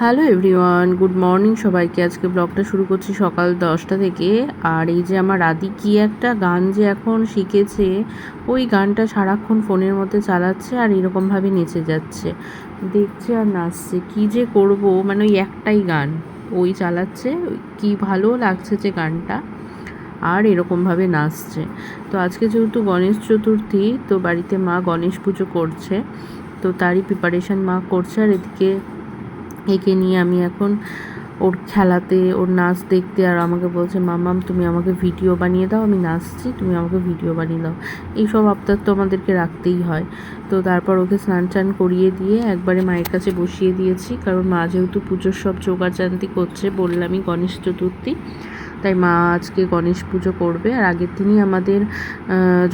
Hello everyone, good morning সবাইকে। আজকে ব্লগটা শুরু করছি সকাল দশটা থেকে। আর এই যে আমার আদি কি একটা গান যে এখন শিখেছে, ওই গানটা সারাক্ষণ ফোনের মধ্যে চালাচ্ছে আর এরকমভাবে নেচে যাচ্ছে। দেখছে আর নাচছে। কি যে করব? মানে ওই একটাই গান। ওই চালাচ্ছে, কি ভালো লাগছে যে গানটা। আর এরকমভাবে নাচছে। তো আজকে যেহেতু গণেশ চতুর্থী, তো বাড়িতে মা গণেশ পুজো করছে। তো তারই প্রিপারেশন মা করছে। আর এদিকে একে নিয়ে আমি এখন ওর খেলাতে, ওর নাচ দেখতে আর আমাকে বলছে মামাম তুমি আমাকে ভিডিও বানিয়ে দাও, আমি নাচছি, তুমি আমাকে ভিডিও বানিয়ে দাও। এইসব আবদার তো আমাদেরকে রাখতেই হয়। তো তারপর ওকে স্নান টান করিয়ে দিয়ে একবারে মায়ের কাছে বসিয়ে দিয়েছি, কারণ মা যেহেতু পুজোর সব জোগাড়জান্তি করছে বললামই গণেশ চতুর্থী, তাই মা আজকে গণেশ পুজো করবে। আর আগের দিনই আমাদের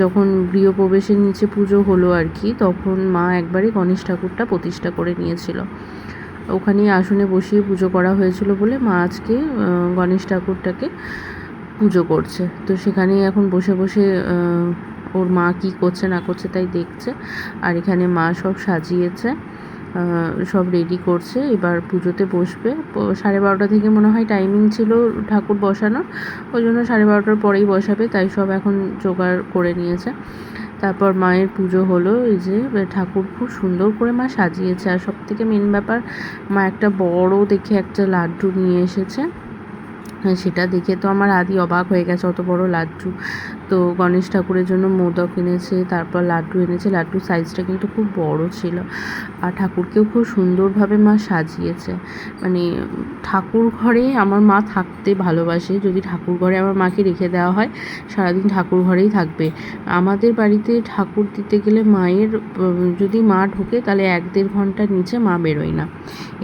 যখন গৃহপ্রবেশের নিচে পুজো হলো আর কি, তখন মা একবারে গণেশ ঠাকুরটা প্রতিষ্ঠা করে নিয়েছিল। ওখানেই আসনে বসিয়ে পুজো করা হয়েছিল বলে মা আজকে গণেশ ঠাকুরটাকে পুজো করছে। তো সেখানেই এখন বসে বসে ওর মা কি করছে না করছে তাই দেখছে। আর এখানে মা সব সাজিয়েছে সব রেডি করছে। এবার পুজোতে বসবে। সাড়ে বারোটা থেকে মনে হয় টাইমিং ছিল ঠাকুর বসানোর। ওই জন্য সাড়ে বারোটার পরেই বসাবে, তাই সব এখন জোগাড় করে নিয়েছে। তারপর মায়ের পুজো হলো, এই যে ঠাকুর খুব সুন্দর করে মা সাজিয়েছে। আর সব থেকে মেন ব্যাপার, মা একটা বড় দেখে একটা লাড্ডু নিয়ে এসেছে। সেটা দেখে তো আমার আদি অবাক হয়ে গেছে, অত বড় লাড্ডু। তো গণেশ ঠাকুরের জন্য মোদক এনেছে, তারপর লাড্ডু এনেছে। লাড্ডুর সাইজটা কিন্তু খুব বড় ছিল আর ঠাকুরকেও খুব সুন্দরভাবে মা সাজিয়েছে। মানে ঠাকুর ঘরে আমার মা থাকতে ভালোবাসে। যদি ঠাকুর ঘরে আমার মাকে রেখে দেওয়া হয়, সারাদিন ঠাকুর ঘরেই থাকবে। আমাদের বাড়িতে ঠাকুর দিতে গেলে মায়ের, যদি মা ঢোকে তাহলে এক দেড় ঘণ্টার নিচে মা বেরোয় না।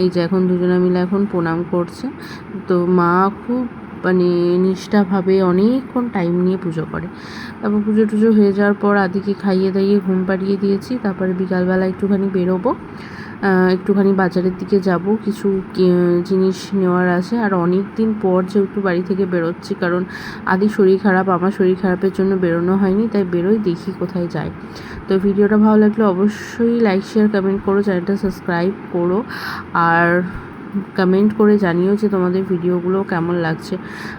এই যে এখন দুজনে মিলে এখন প্রণাম করছে। তো মা খুব মানে নিষ্ঠাভাবে অনেকক্ষণ টাইম নিয়ে পুজো করে। তারপর পুজো টুজো হয়ে যাওয়ার পর আদিকে খাইয়ে দাইয়ে ঘুম পাড়িয়ে দিয়েছি। তারপরে বিকালবেলা একটুখানি বেরোবো। একটুখানি বাজারের দিকে যাব। কিছু জিনিস নেওয়ার আছে। আর অনেক দিন পর যেহেতু বাড়ি থেকে বেরোচ্ছি, কারণ আদি শরীর খারাপ, আমার শরীর খারাপের জন্য বেরোনো হয়নি, তাই বেরোই দেখি কোথায় যায়। তো ভিডিওটা ভালো লাগলে অবশ্যই লাইক শেয়ার কমেন্ট করো চ্যানেলটা সাবস্ক্রাইব করো। আর কমেন্ট করে জানিও যে তোমাদের ভিডিওগুলো কেমন লাগছে।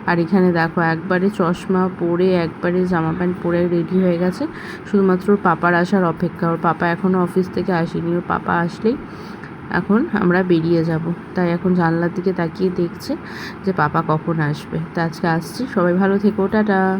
আর এখানে দেখো, একবারে চশমা পরে, একবারে জামা প্যান্ট পরে রেডি হয়ে গেছে। শুধুমাত্র পাপার আসার অপেক্ষা। ওর পাপা এখনও অফিস থেকে আসেনি। ওর পাপা আসলেই এখন আমরা বেরিয়ে যাব। তাই এখন জানলার দিকে তাকিয়ে দেখছে যে পাপা কখন আসবে। তা আজকে আসছি। সবাই ভালো থেকো। টাটা।